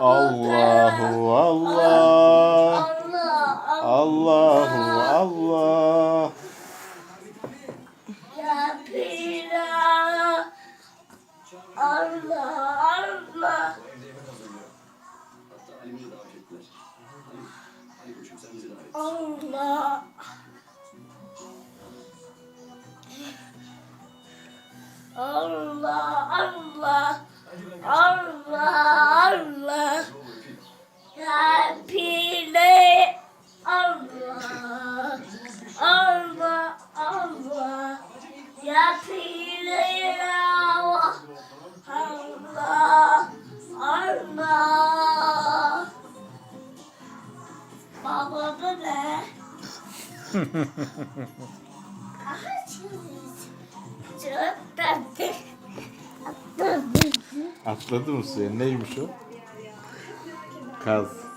Allahu Allah. Allahu Allah. Ya Pilar. Allah Allah. Allah. Allah Allah. Allah Allah. Ya Pilar. Allah. Allah Allah. Ya Pilar. Bu ne? Aha çiz. Çok tatlı. Tatlı. Atladı mı suya? Neymiş o? Kaz.